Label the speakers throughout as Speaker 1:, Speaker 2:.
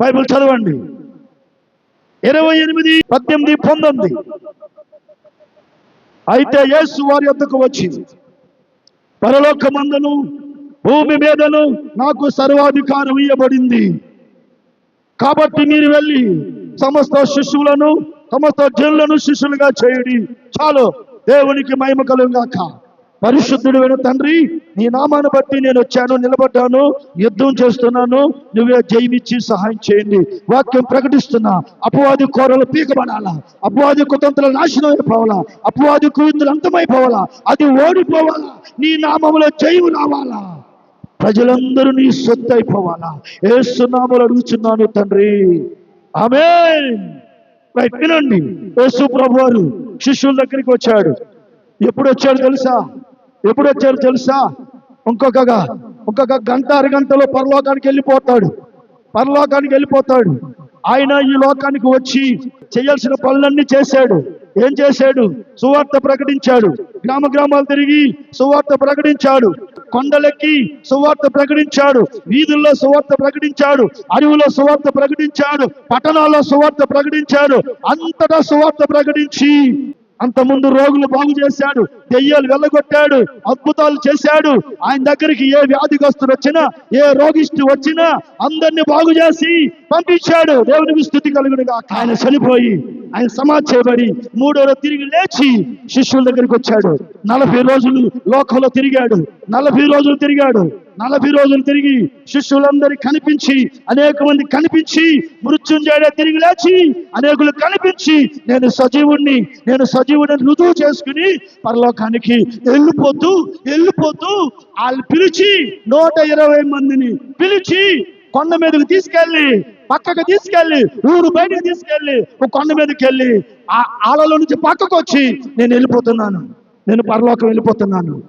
Speaker 1: Bible చదవండి. ఇరవై ఎనిమిది పద్దెనిమిది పొందండి అయితే యేసు వారి యొద్దకు వచ్చింది పరలోకమందును భూమి మీదను నాకు సర్వాధికారం ఇవ్వబడింది కాబట్టి మీరు వెళ్ళి సమస్త శిష్యులను సమస్త జనులను శిష్యులుగా చేయడి. చాలు దేవునికి మహిమ కలుగాక పరిశుద్ధుడు తండ్రి నీ నామాన్ని బట్టి నేను వచ్చాను నిలబడ్డాను యుద్ధం చేస్తున్నాను. నువ్వే జయమిచ్చి సహాయం చేయండి. వాక్యం ప్రకటిస్తున్నా అపవాది కోరలు పీకబడాలా? అపవాది కుతంత్రులు నాశనం అయిపోవాలా అపవాది కుయుతులు అంతమైపోవాలా? అది ఓడిపోవాలా? నీ నామంలో జయము రావాలా? ప్రజలందరూ నీ సొత్తు అయిపోవాలా? ఏసునామలు అడుగుచున్నాను తండ్రి. ఆమె రైట్ వినండి. యేసు ప్రభు వారు శిష్యుల దగ్గరికి వచ్చాడు. ఎప్పుడు వచ్చాడు తెలుసా? ఎప్పుడు వచ్చాడు తెలుసా? ఇంకొక ఇంకొక గంట అరగంటలో పరలోకానికి వెళ్ళిపోతాడు. పరలోకానికి వెళ్ళిపోతాడు. ఆయన ఈ లోకానికి వచ్చి చేయాల్సిన పనులన్నీ చేశాడు. ఏం చేశాడు? సువార్త ప్రకటించాడు. గ్రామ గ్రామాలు తిరిగి సువార్త ప్రకటించాడు. కొండలెక్కి సువార్త ప్రకటించాడు. వీధుల్లో సువార్త ప్రకటించాడు. అడవులో సువార్త ప్రకటించాడు. పట్టణాల్లో సువార్త ప్రకటించాడు. అంతటా సువార్త ప్రకటించి అంతకుముందు ముందు రోగులు బాగు చేశాడు దెయ్యాలు వెళ్ళగొట్టాడు అద్భుతాలు చేశాడు. ఆయన దగ్గరికి ఏ వ్యాధిగ్రస్తుడు వచ్చినా ఏ రోగిష్టి వచ్చినా అందరిని బాగు చేసి పంపించాడు. దేవునికి స్థుతి కలుగుడుగా ఆయన చనిపోయి ఆయన సమాధి చేయబడి మూడో రోజు తిరిగి లేచి శిష్యుల దగ్గరికి వచ్చాడు. నలభై రోజులు లోకంలో తిరిగాడు. నలభై రోజులు తిరిగాడు. నలభై రోజులు తిరిగి శిష్యులందరికి కనిపించి అనేక మంది కనిపించి మృత్యుంజయుడే తిరిగి లేచి అనేకులు కనిపించి నేను సజీవుణ్ణి నేను సజీవుడిని రుజువు చేసుకుని పరలోకానికి వెళ్ళిపోతూ వెళ్ళిపోతూ వాళ్ళు పిలిచి నూట ఇరవై మందిని పిలిచి కొండ మీదకి తీసుకెళ్ళి పక్కకు తీసుకెళ్ళి ఊరు బయటకు తీసుకెళ్ళి ఒక కొండ మీదకి వెళ్ళి ఆ ఆలలో నుంచి పక్కకు వచ్చి నేను వెళ్ళిపోతున్నాను. నేను పరలోకం వెళ్ళిపోతున్నాను.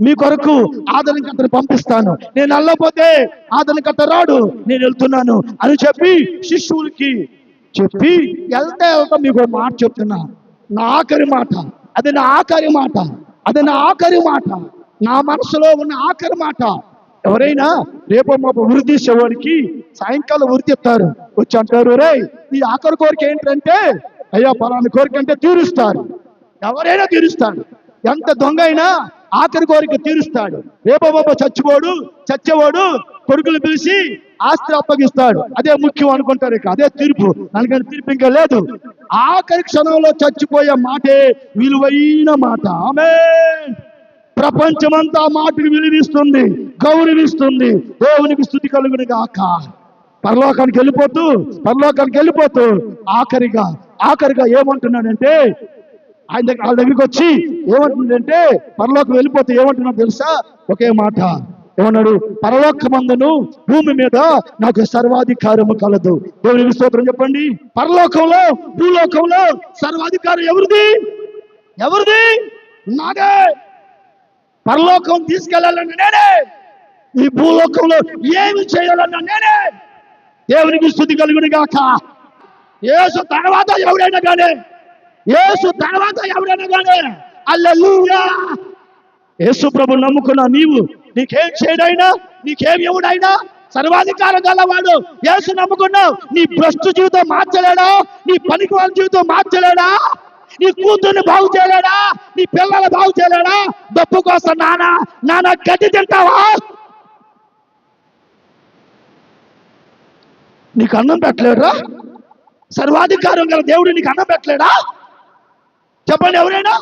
Speaker 1: మీ కొరకు ఆదరణకర్తను పంపిస్తాను. నేను వెళ్ళకపోతే ఆదరణకర్త రాడు. నేను వెళ్తున్నాను అని చెప్పి శిష్యులకి చెప్పి వెళ్తే వెళ్తా మీకు మాట చెప్తున్నా. నా ఆఖరి మాట. అది నా ఆఖరి మాట. అది నా ఆఖరి మాట. నా మనసులో ఉన్న ఆఖరి మాట. ఎవరైనా రేపు మాపు ఉరి తీసేవాడికి సాయంకాలం ఉరి చెప్తారు వచ్చి అంటారు రే ఈ ఆఖరి కోరిక ఏంటంటే అయ్యా పలాని కోరిక అంటే తీరుస్తారు. ఎవరైనా తీరుస్తాడు ఎంత దొంగ అయినా ఆఖరి కోరిక తీరుస్తాడు. రేపో బాబా చచ్చిపోడు చచ్చేవాడు కొడుకులు పిలిచి ఆస్తి అప్పగిస్తాడు. అదే ముఖ్యం అనుకుంటారు ఇక. అదే తీర్పు. దానికని తీర్పు ఇంకా లేదు. ఆఖరి క్షణంలో చచ్చిపోయే మాటే విలువైన మాట. ఆమె ప్రపంచమంతా మాటకు విలువిస్తుంది గౌరవిస్తుంది. దేవునికి స్థుతి కలుగుని గాక. పరలోకానికి వెళ్ళిపోతూ పరలోకానికి వెళ్ళిపోతూ ఆఖరిగా ఆఖరిగా ఏమంటున్నాడంటే ఆయన దగ్గర వాళ్ళ దగ్గరికి వచ్చి ఏమంటుందంటే పరలోకం వెళ్ళిపోతే ఏమంటున్నాడు తెలుసా? ఒకే మాట. ఏమన్నాడు? పరలోకమందును భూమి మీద నాకు సర్వాధికారము కలదు. దేవుని స్తోత్రం చెప్పండి. పరలోకంలో భూలోకంలో సర్వాధికారం ఎవరిది? ఎవరిది? నాదే. పరలోకం తీసుకెళ్ళాలన్న నేనే. ఈ భూలోకంలో ఏమి చేయాలన్న నేనే. దేవునికి స్థుతి కలుగుడు గాక. యేసు తర్వాత ఎవరైనా కానీ యేసు తర్వాత ఎవరైనా కానీ అల్లెలూయా యేసు ప్రభు నమ్ముకున్న నీవు నీకేం చేయడైనా నీకేం ఎవడైనా సర్వాధికారం గలవాడు యేసు నమ్ముకున్నావు. నీ భ్రష్టు జీవితం మార్చలేడా? నీ పనికి వాళ్ళ జీవితం మార్చలేడా? నీ కూతుర్ని బాగు చేయలేడా? నీ పిల్లలు బాగు చేయలేడా? డబ్బు కోసం నాన్న నానా గడ్డి తింటావా? నీకు అన్నం పెట్టలేడా సర్వాధికారం గల దేవుడు నీకు అన్నం పెట్టలేడా? చెప్పండి ఎవరైనా?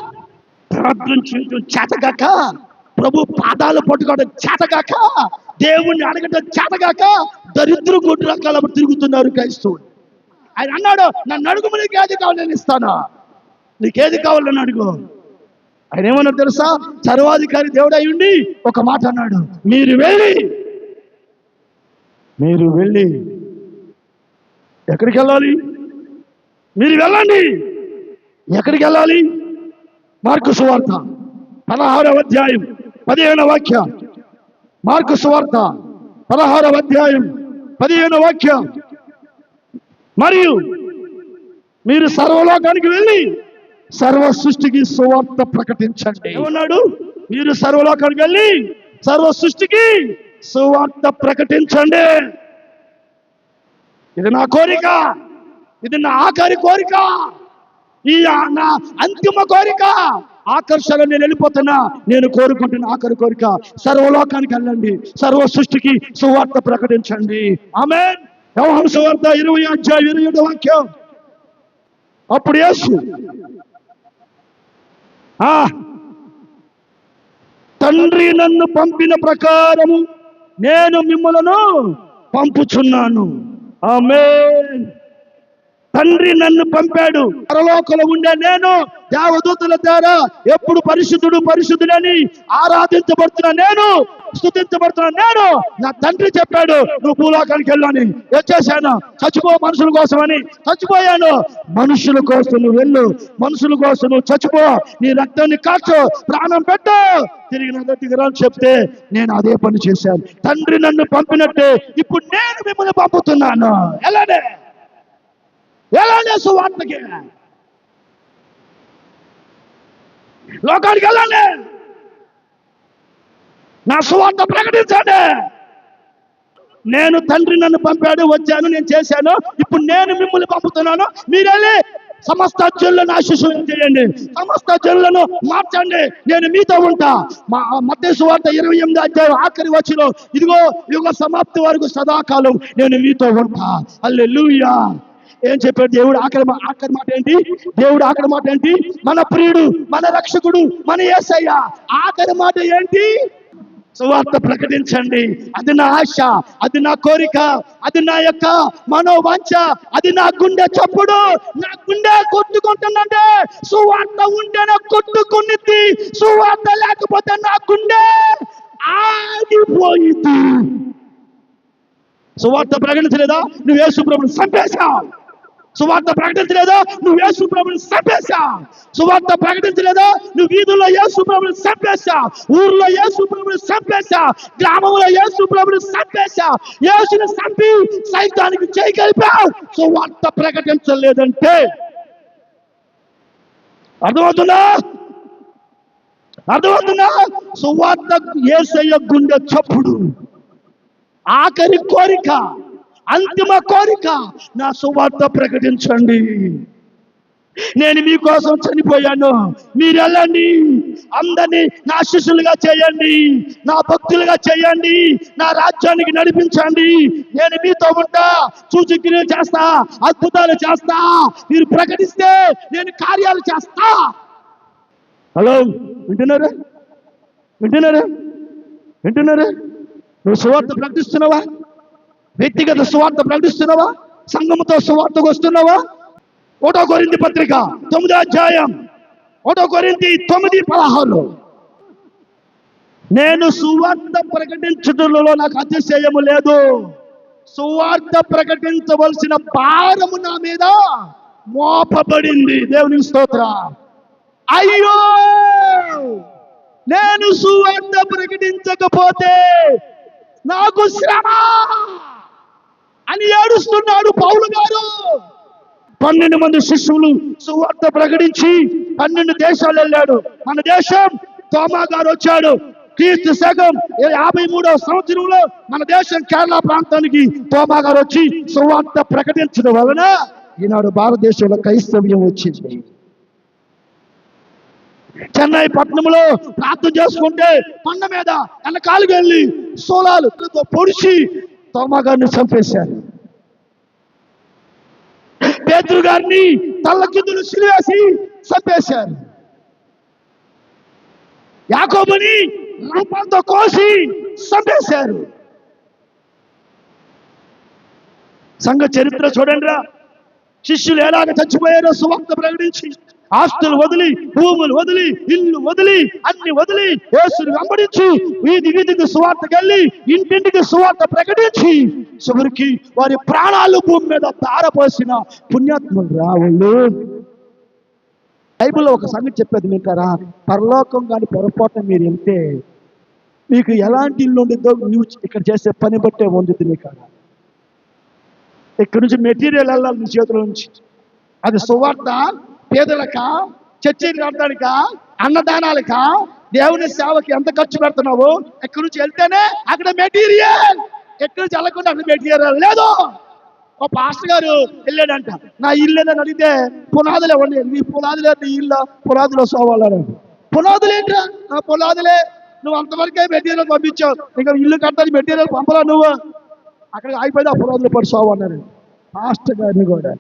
Speaker 1: ప్రార్థన చేతగాక. ప్రభు పాదాలు పట్టుకోవడం చేతగాక. దేవుణ్ణి అడగడం చేతగాక. దరిద్ర గుడ్డు రకాల తిరుగుతున్నారు క్రైస్తవుడు. ఆయన అన్నాడు నన్ను అడుగు నీకు ఏది కావాలి నేను ఇస్తానా? నీకేది కావాలని అడుగు. ఆయన ఏమన్నాడు తెలుసా? సర్వాధికారి దేవుడు ఉండి ఒక మాట అన్నాడు. మీరు వెళ్ళి మీరు వెళ్ళి ఎక్కడికి వెళ్ళాలి? మీరు వెళ్ళండి. ఎక్కడికి వెళ్ళాలి? మార్కు సువార్త పదహారవ అధ్యాయం పదిహేను వాక్య. మార్కు సువార్త పదహారవ అధ్యాయం పదిహేను వాక్యం. మరియు మీరు సర్వలోకానికి వెళ్ళి సర్వ సృష్టికి సువార్త ప్రకటించండి. ఏమన్నాడు? మీరు సర్వలోకానికి వెళ్ళి సర్వ సృష్టికి సువార్త ప్రకటించండి. ఇది నా కోరిక. ఇది నా ఆఖరి కోరిక. ఈ నా అంతిమ కోరిక. ఆకర్షణ నేను వెళ్ళిపోతున్నా. నేను కోరుకుంటున్న ఆఖరి కోరిక. సర్వలోకానికి వెళ్ళండి. సర్వ సృష్టికి సువార్త ప్రకటించండి. ఆమె వ్యవహార సువార్త ఇరవై అధ్యాయం ఇరవై వాక్యం. అప్పుడు యేసు తండ్రి నన్ను పంపిన ప్రకారము నేను మిమ్మలను పంపుచున్నాను. ఆమె తండ్రి నన్ను పంపాడు. పరలోకంలో ఉండే నేను దేవదూతుల ద్వారా ఎప్పుడు పరిశుద్ధుడు పరిశుద్ధుడని ఆరాధించబడుతున్న నేను స్థుతించబడుతున్న నేను నా తండ్రి చెప్పాడు నువ్వు భూలోకానికి వెళ్ళని వచ్చేసాను చచ్చిపో మనుషుల కోసమని చచ్చిపోయాను. మనుషుల కోసం నువ్వు వెళ్ళు మనుషుల కోసం నువ్వు చచ్చిపో నీ రక్తాన్ని కాచు ప్రాణం పెట్టు. తిరిగి నా చెప్తే నేను అదే పని చేశాను. తండ్రి నన్ను పంపినట్టే ఇప్పుడు నేను మిమ్మల్ని పంపుతున్నాను. ఎలానే వెళ్ళండి సువార్తకి. లోకానికి వెళ్ళండి. నా సువార్త ప్రకటించండి. నేను తండ్రి నన్ను పంపాడు వచ్చాను నేను చేశాను. ఇప్పుడు నేను మిమ్మల్ని పంపుతున్నాను. మీరెళ్ళి సమస్త జనులను ఆశీస్సులను చేయండి. సమస్త జనులను మార్చండి. నేను మీతో ఉంటా. మా మధ్య సువార్త ఇరవై ఎనిమిది అధ్యాయం ఆఖరి వచ్చిన ఇదిగో యుగ సమాప్తి వరకు సదాకాలం నేను మీతో ఉంటా. అల్లెలూయా ఏం చెప్పాడు? దేవుడు ఆఖరి మా- ఆఖరి మాట ఏంటి? దేవుడు ఆఖరి మాట ఏంటి? మన ప్రియుడు మన రక్షకుడు మన యేసయ్య ఆఖరి మాట ఏంటి? సువార్త ప్రకటించండి. అది నా ఆశ అది నా కోరిక అది నా యొక్క మనోవాంఛ అది నా గుండె చప్పుడు. నా గుండె కొట్టుకుంటుందంటే సువార్త ఉంటేనే కొట్టుకునిద్ది. సువార్త లేకపోతే నా గుండె ఆగిపోయింది సువార్త ప్రకటించలేదా? నువ్వు యేసు ప్రభుని చంపేశావు. సువార్త ప్రకటించలేదా? నువ్వు యేసు ప్రభుని చంపేశా. సువార్త ప్రకటించలేదా? నువ్వు వీధుల్లో యేసు ప్రభుని చంపేశా. ఊర్లో యేసు ప్రభుని చంపేశా. గ్రామంలో యేసు ప్రభుని చంపేశా. యేసుని చంపి సైతానికి చేయగలిపావు సువార్త ప్రకటించలేదంటే. అర్థమవుతుందా? అర్థమవుతుందా? సువార్త ఏసయ్య గుండె చప్పుడు. ఆఖరి కోరిక. అంతిమ కోరిక నా సువార్త ప్రకటించండి. నేను మీకోసం చనిపోయాను. మీరు వెళ్ళండి అందరినీ నా శిష్యులుగా చేయండి. నా భక్తులుగా చేయండి. నా రాజ్యానికి నడిపించండి. నేను మీతో ఉంటా. సూచక్రియలు చేస్తా. అద్భుతాలు చేస్తా. మీరు ప్రకటిస్తే నేను కార్యాలు చేస్తా. హలో వింటున్నారా? వింటున్నారా? వింటున్నారా? నువ్వు సువార్త ప్రకటిస్తున్నావా? వ్యక్తిగత సువార్త ప్రకటిస్తున్నావా? సంఘముతో సువార్తకు వస్తున్నావా? ఒకటో కొరింది పత్రిక తొమ్మిదో అధ్యాయం. ఒకటో కొరింది తొమ్మిది పదహారు నేను సువార్త ప్రకటించడంలో నాకు అతిశయము లేదు. సువార్త ప్రకటించవలసిన భారము నా మీద మోపబడింది. దేవుని స్తోత్ర. అయ్యో! నేను సువార్త ప్రకటించకపోతే నాకు శ్రమ! అని ఏడుస్తున్నాడు పౌలు గారు. పన్నెండు మంది శిష్యులు సువార్త ప్రకటించి పన్నెండు దేశాలు వెళ్ళాడు. మన దేశం తోమా గారు వచ్చాడు. క్రీస్తు శకం యాభై మూడవ సంవత్సరంలో మన దేశం కేరళ ప్రాంతానికి తోమా గారు వచ్చి సువార్త ప్రకటించడం వలన ఈనాడు భారతదేశంలో క్రైస్తవ్యం వచ్చింది. చెన్నై పట్టణంలో ప్రార్థన చేసుకుంటే కొండ మీద వెనకాలుగా వెళ్ళి సోలాలు పొడిచి తోమా గారిని చంపేశారు. పేతురు గారిని తల్లకిందులు సిలివేసి చంపేశారు. యాకోబుని రూపంతో కోసి చంపేశారు. సంఘ చరిత్ర చూడండి రా శిష్యులు ఎలాగ చచ్చిపోయారో సువార్త ప్రకటించి ఆస్తులు వదిలి భూములు వదిలి ఇల్లు వదిలి అన్ని వదిలి యేసుని వెంబడించి వీధి వీధికి సువార్త వెళ్ళి ఇంటింటికి సువార్త ప్రకటించి చివరికి వారి ప్రాణాలు భూమి మీద తారపోసిన పుణ్యాత్ములు రావులు బైబిల్లో ఒక సంగతి చెప్పేది వింటారా? పరలోకం కానీ పొరపాటున మీరు వెళ్తే మీకు ఎలాంటి ఇల్లు ఉండిద్దో నువ్వు ఇక్కడ చేసే పని బట్టే పొందుతుంది మీకారా ఇక్కడ నుంచి మెటీరియల్ వెళ్ళాలి నీ చేతుల నుంచి. అది సువార్త పేదలక చర్చలు కట్టడానిక అన్నదానాలక దేవుని సేవకి ఎంత ఖర్చు పెడుతున్నావు ఎక్కడి నుంచి వెళ్తేనే అక్కడ మెటీరియల్. ఎక్కడి నుంచి వెళ్ళకుండా అక్కడ మెటీరియల్ లేదు. ఒక పాస్టర్ గారు వెళ్ళాడంట నా ఇల్లు ఏదని అడిగితే పునాదులు ఇవ్వండి. నీ పునాదులే నీ ఇల్లు పునాదులు సోవాలని. పునాదులు ఏంట్రా? నా పునాదులే. నువ్వు అంతవరకే మెటీరియల్ పంపించావు. ఇంకా ఇల్లు కట్టాలి మెటీరియల్ పంపలా నువ్వు? అక్కడ ఆగిపోయి ఆ పునాదులు పడి సోవన్నారు పాస్టర్ గారిని కూడా.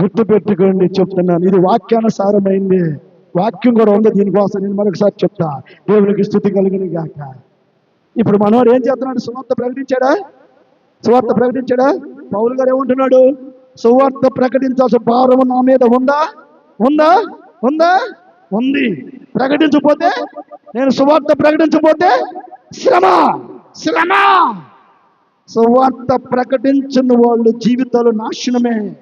Speaker 1: గుర్తు పెట్టుకోండి చెప్తున్నాను. ఇది వాక్యానుసారమైంది. వాక్యం కూడా ఉంది దీనికోసం నేను మరొకసారి చెప్తా. దేవునికి స్థుతి కలిగిన గాక. ఇప్పుడు మనోహర్ ఏం చేస్తున్నాడు? సువార్త ప్రకటించాడా? సువార్త ప్రకటించాడా? పౌరులు గారు ఏమంటున్నాడు? సువార్త ప్రకటించాల్సిన భారం నా మీద ఉందా? ఉందా? ఉందా? ఉంది. ప్రకటించకపోతే నేను సువార్త ప్రకటించకపోతే శ్రమ శ్రమ. సువార్త ప్రకటించిన వాళ్ళు జీవితాలు నాశనమే.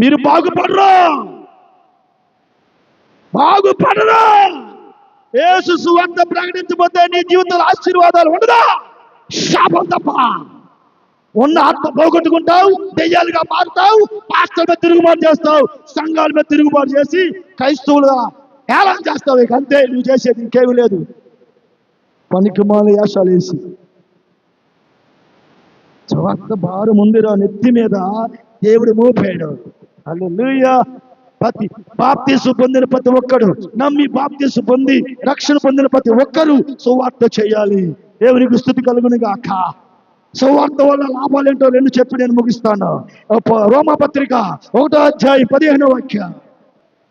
Speaker 1: మీరు బాగుపడరు. బాగుపడరు. ఏసు సువార్త ప్రకటించబోతే నీ జీవితంలో ఆశీర్వాదాలు ఉండదా? శాపం తప్ప. ఉన్న ఆత్మ పోగొట్టుకుంటావు దెయ్యాలుగా మారుతావు పాస్టర్ మీద తిరుగుబాటు చేస్తావు సంఘాల మీద తిరుగుబాటు చేసి క్రైస్తవులుగా ఏలం చేస్తావు. ఇక అంతే నువ్వు చేసేది ఇంకేమీ లేదు. పనికి మాల యాసాలు వేసి. స్వార్థ భారం ఉందిరా నెత్తి మీద దేవుడు మోపాడు హల్లెలూయా. ప్రతి బాప్తీసు పొందిన ప్రతి ఒక్కడు నమ్మి బాప్తీసు పొంది రక్షణ పొందిన ప్రతి ఒక్కరు సువార్త చేయాలి. దేవునికి స్థుతి కలుగును గాక సువార్త వల్ల లాభాలు ఏంటో రెండు చెప్పి నేను ముగిస్తాను. రోమపత్రిక ఒకటో అధ్యాయ పదిహేను వాక్య.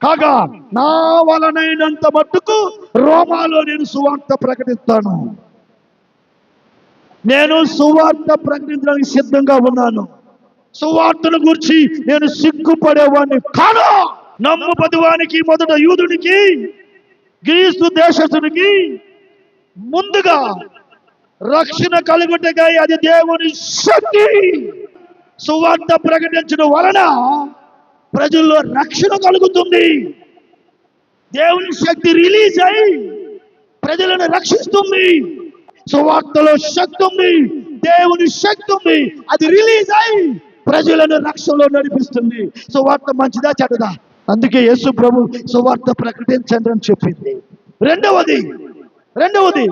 Speaker 1: కాగా నా వలనైనంత మట్టుకు రోమాలో నేను సువార్త ప్రకటిస్తాను. నేను సువార్త ప్రకటించడానికి సిద్ధంగా ఉన్నాను. సువార్తను గురించి నేను సిగ్గుపడేవాడిని కాను నమ్ము పదివానికి మొదట యూదునికి గ్రీస్తు దేశస్తునికి ముందుగా రక్షణ కలుగుటకై అది దేవుని శక్తి. సువార్త ప్రకటించడం వలన ప్రజల్లో రక్షణ కలుగుతుంది. దేవుని శక్తి రిలీజ్ అయి ప్రజలను రక్షిస్తుంది. సువార్తలో శక్తి ఉంది. దేవుని శక్తి ఉంది. అది రిలీజ్ అయి ప్రజలను రక్షణలో నడిపిస్తుంది. సువార్త మంచిదా చెడ్డదా? అందుకే యేసు ప్రభు సువార్త ప్రకటించండి అని చెప్పింది. రెండవది రెండవది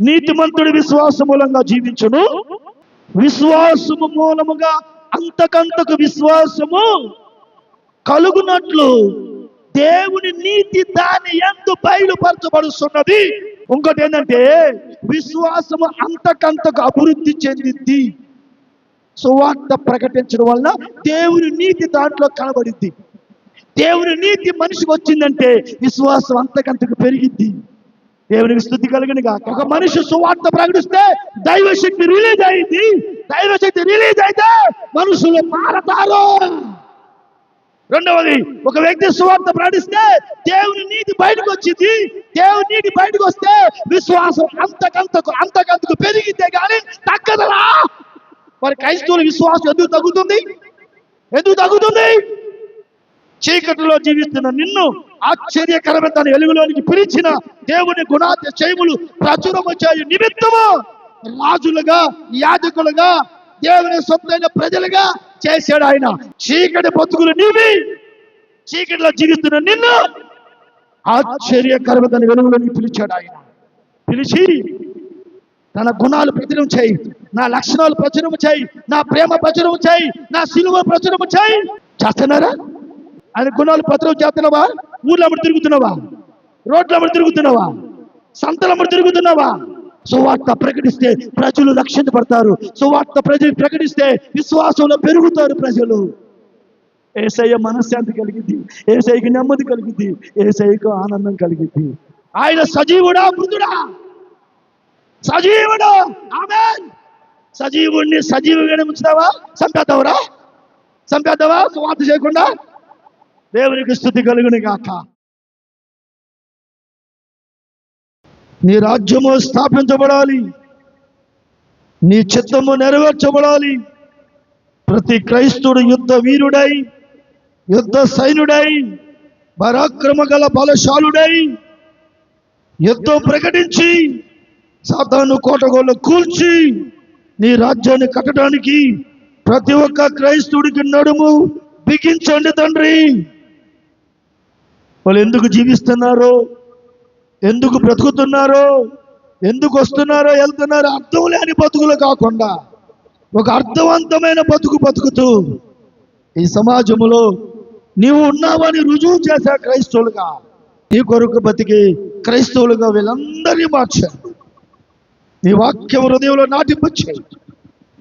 Speaker 1: నీతిమంతుడి విశ్వాస మూలంగా జీవించును. విశ్వాసము మూలముగా అంతకంతకు విశ్వాసము కలుగునట్లు దేవుని నీతి దాని ఎందు బయలుపరచబడుతున్నది ఇంకోటి ఏంటంటే విశ్వాసము అంతకంతకు అభివృద్ధి చెందింది. సువార్త ప్రకటించడం వలన దేవుని నీతి దాంట్లో కనబడింది. దేవుని నీతి మనిషికి వచ్చిందంటే విశ్వాసం అంతకంతకు పెరిగింది. దేవునికి స్థుతి కలిగిన కాక ఒక మనిషి సువార్త ప్రకటిస్తే దైవశక్తి రిలీజ్ అయింది. దైవశక్తి రిలీజ్ అయితే మనుషులు మారతారు. రెండవది ఒక వ్యక్తి సువార్త ప్రకటిస్తే దేవుని నీతి బయటకు వచ్చింది. దేవుని నీతి బయటకు వస్తే విశ్వాసం అంతకంతకు అంతకంతకు పెరిగితే కానీ తగ్గదు. మరి క్రైస్తవుల విశ్వాసం ఎందుకు తగ్గుతుంది? ఎందుకు తగ్గుతుంది? చీకటిలో జీవిస్తున్న నిన్ను ఆశ్చర్యకరమైన తన వెలుగులోనికి పిలిచిన దేవుని గుణాతిశయములు ప్రచురము చేయు నిమిత్తము రాజులుగా యాజకులుగా దేవుని సొంతైన ప్రజలుగా చేశాడు ఆయన. చీకటి బతుకులు నీవి. చీకటిలో జీవిస్తున్న నిన్ను ఆశ్చర్యకరమైన తన వెలుగులోనికి పిలిచాడు ఆయన. పిలిచి నా గుణాలు ప్రచురం చేయి. నా లక్షణాలు ప్రచురం చేయి. నా ప్రేమ ప్రచురం చేయి. నా సిలువ ప్రచురం చేయి. చేస్తున్నారా? ఆయన గుణాలు ప్రచురం చేస్తున్నావా? ఊర్లో అమ్మడి తిరుగుతున్నావా? రోడ్ల అమ్మడి తిరుగుతున్నావా? సంతల అమ్మడి తిరుగుతున్నావా? సువార్త ప్రకటిస్తే ప్రజలు రక్షించబడతారు సువార్త ప్రజలు ప్రకటిస్తే విశ్వాసంలో పెరుగుతారు ప్రజలు. ఏసయ్య మనశ్శాంతి కలిగింది ఏసైకి నెమ్మది కలిగింది ఏసైకి ఆనందం కలిగింది ఆయన సజీవుడా మృదుడా సజీవుడు. ఆమె సజీవుడిని సజీవుగానే ఉంచుతావా? చంపేద్దావురా? చంపేద్దావా? సువార్త చేయకుండా? దేవునికి స్థుతి కలుగుని కాక నీ రాజ్యము స్థాపించబడాలి. నీ చిత్తము నెరవేర్చబడాలి. ప్రతి క్రైస్తుడు యుద్ధ వీరుడై యుద్ధ సైనుడై పరాక్రమ గల బలశాలుడై యుద్ధం ప్రకటించి సాతాను కోటగోళ్ళు కూల్చి నీ రాజ్యాన్ని కట్టడానికి ప్రతి ఒక్క క్రైస్తవుడికి నడుము బిగించండి తండ్రి. వాళ్ళు ఎందుకు జీవిస్తున్నారో ఎందుకు బ్రతుకుతున్నారో ఎందుకు వస్తున్నారో వెళ్తున్నారో అర్థం లేని బతుకులు కాకుండా ఒక అర్థవంతమైన బతుకు బతుకుతూ ఈ సమాజంలో నీవు ఉన్నావని రుజువు చేశా క్రైస్తవులుగా. నీ కొరకు బతికి క్రైస్తవులుగా వీళ్ళందరినీ మార్చారు. నీ వాక్యం హృదయంలో నాటింపచ్చేయి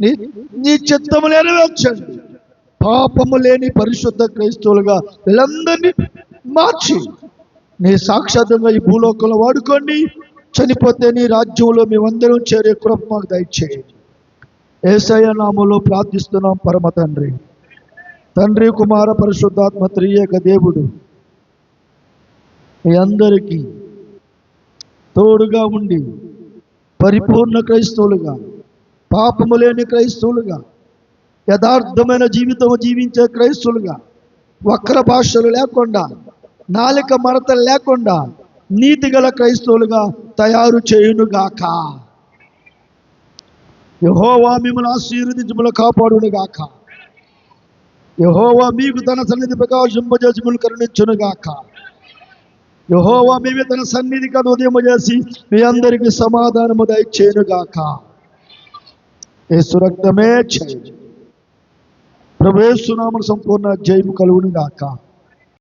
Speaker 1: నీ నీ చిత్తము నెరవేర్చండి. పాపము లేని పరిశుద్ధ క్రైస్తవులుగా వీళ్ళందరినీ మార్చి నీ సాక్షాత్తంగా ఈ భూలోకంలో వాడుకోండి. చనిపోతే నీ రాజ్యంలో మేమందరం చేరే కృప మాకు దయచేయండి. ఏసయ నామంలో ప్రార్థిస్తున్నాం పరమ తండ్రి. తండ్రి కుమార పరిశుద్ధాత్మ త్రియేక దేవుడు. మీ అందరికీ తోడుగా ఉండి పరిపూర్ణ క్రైస్తవులుగా పాపము లేని క్రైస్తవులుగా యథార్థమైన జీవితం జీవించే క్రైస్తవులుగా వక్ర భాషలు లేకుండా నాలిక మరత లేకుండా నీతి గల క్రైస్తవులుగా తయారు చేయునుగాక. యహోవా మిమ్మల్ని ఆశీర్వదించములు కాపాడునుగాక. యహోవా మీకు తన సన్నిధి ప్రకాశింపజేసి మిమ్మల్ని కరుణించునుగాక. యహోవా మేమే తన సన్నిధి కదా ఉదయం చేసి మీ అందరికీ సమాధానము దయచేయునుగాక ఏ సురక్తమే చేయి. ప్రభు యేసు సంపూర్ణ జయము కలుగునుగాక గాక.